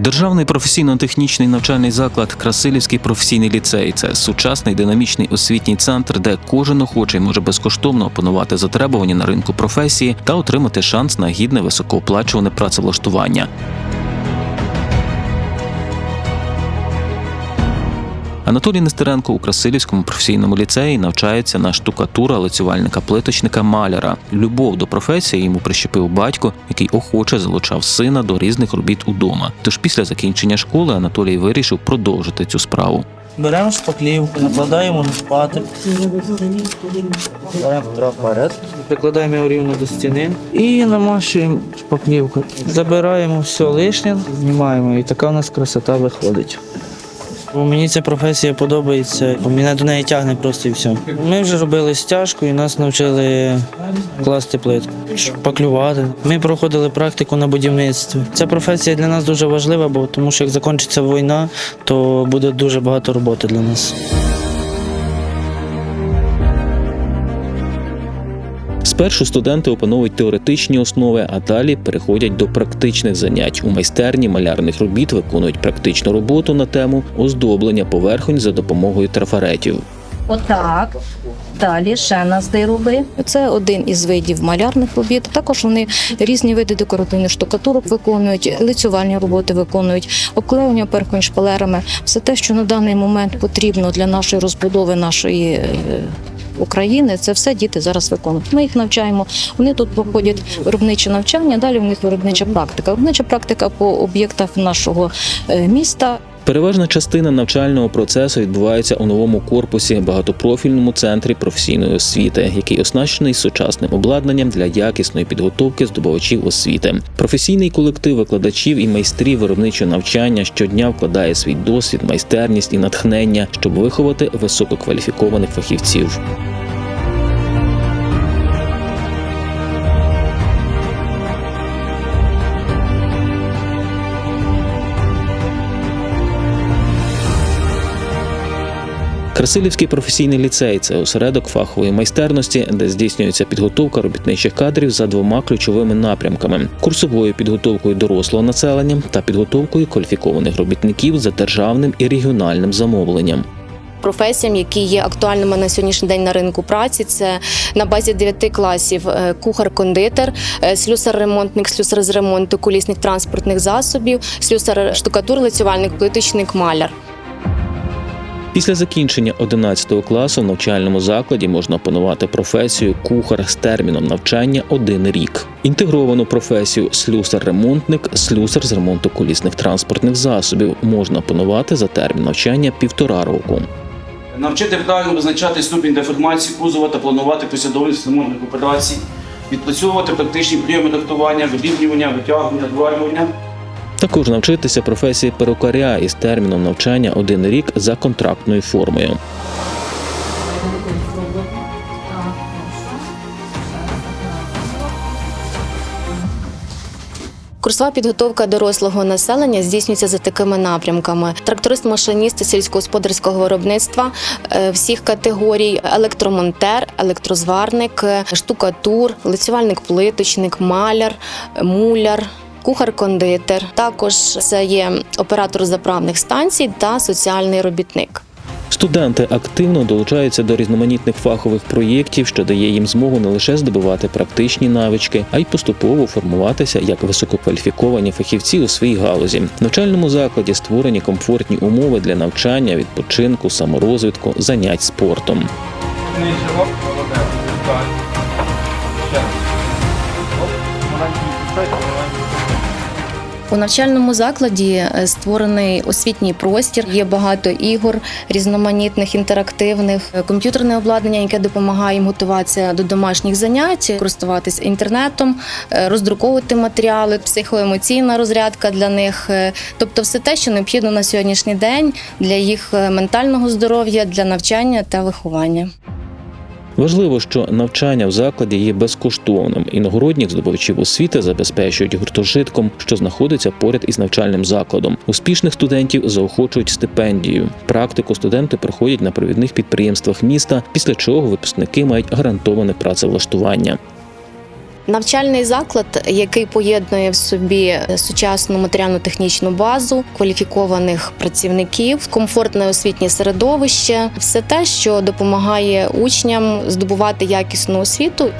Державний професійно-технічний навчальний заклад Красилівський професійний ліцей це сучасний динамічний освітній центр, де кожен охочий може безкоштовно опанувати затребування на ринку професії та отримати шанс на гідне високооплачуване працевлаштування. Анатолій Нестеренко у Красилівському професійному ліцеї навчається на штукатура лицювальника плиточника маляра. Любов до професії йому прищепив батько, який охоче залучав сина до різних робіт удома. Тож після закінчення школи Анатолій вирішив продовжити цю справу. Беремо шпаклівку, накладаємо на шпатик. Беремо вперед. Прикладаємо його рівно до стіни і намащуємо шпаклівку. Забираємо все лишнє, знімаємо, і така у нас красота виходить. Бо Мені ця професія подобається, бо мене до неї тягне просто і все. Ми вже робили стяжку і нас навчили класти плитку, шпаклювати. Ми проходили практику на будівництві. Ця професія для нас дуже важлива, бо тому що як закінчиться війна, то буде дуже багато роботи для нас. Спершу студенти опановують теоретичні основи, а далі переходять до практичних занять. У майстерні малярних робіт виконують практичну роботу на тему оздоблення поверхонь за допомогою трафаретів. Отак. Далі ще нас де роби. Це один із видів малярних робіт. Також вони різні види декоративних штукатурок виконують, лицювальні роботи виконують, обклеювання перхонь шпалерами. Все те, що на даний момент потрібно для нашої розбудови нашої. України це все діти зараз виконують. Ми їх навчаємо. Вони тут проходять виробниче навчання. Далі в них виробнича практика. Виробнича практика по об'єктах нашого е, міста. Переважна частина навчального процесу відбувається у новому корпусі, багатопрофільному центрі професійної освіти, який оснащений сучасним обладнанням для якісної підготовки здобувачів освіти. Професійний колектив викладачів і майстрів виробничого навчання щодня вкладає свій досвід, майстерність і натхнення, щоб виховати висококваліфікованих фахівців. Красилівський професійний ліцей це осередок фахової майстерності, де здійснюється підготовка робітничих кадрів за двома ключовими напрямками: курсовою підготовкою дорослого населення та підготовкою кваліфікованих робітників за державним і регіональним замовленням. професіям, які є актуальними на сьогоднішній день на ринку праці. Це на базі 9 класів е, кухар-кондитер, е, слюсар-ремонтник, слюсар з ремонту колісних транспортних засобів, слюсар штукатур, лицювальник, плиточник, маляр. Після закінчення 11 класу в навчальному закладі можна опанувати професію кухар з терміном навчання один рік. Інтегровану професію слюсар-ремонтник, слюсар з ремонту колісних транспортних засобів можна опанувати за термін навчання півтора року. Навчити правильно визначати ступінь деформації кузова та планувати послідовність ремонтних операцій, відпрацьовувати практичні прийоми рихтування, вирівнювання, витягування, зварювання. Також навчитися професії перукаря із терміном навчання один рік за контрактною формою. Курсова підготовка дорослого населення здійснюється за такими напрямками: тракторист-машиніст сільськогосподарського виробництва е, всіх категорій, електромонтер, електрозварник, е, штукатур, лицювальник-плиточник, маляр, е, муляр. Кухар-кондитер, також це є оператор заправних станцій та соціальний робітник. Студенти активно долучаються до різноманітних фахових проєктів, що дає їм змогу не лише здобувати практичні навички, а й поступово формуватися як висококваліфіковані фахівці у своїй галузі. В навчальному закладі створені комфортні умови для навчання, відпочинку, саморозвитку, занять спортом. У навчальному закладі е, створений освітній простір. Є багато ігор різноманітних, інтерактивних, Е, комп'ютерне обладнання, яке допомагає їм готуватися до домашніх занять, користуватись інтернетом, е, роздруковувати матеріали, психоемоційна розрядка для них. Тобто, все те, що необхідно на сьогоднішній день для їх ментального здоров'я, для навчання та виховання. Важливо, що навчання в закладі є безкоштовним. Іногородніх здобувачів освіти забезпечують гуртожитком, що знаходиться поряд із навчальним закладом. Успішних студентів заохочують стипендію. Практику студенти проходять на провідних підприємствах міста, після чого випускники мають гарантоване працевлаштування. Навчальний заклад, який поєднує в собі сучасну матеріально-технічну базу, кваліфікованих працівників, комфортне освітнє середовище, все те, що допомагає учням здобувати якісну освіту.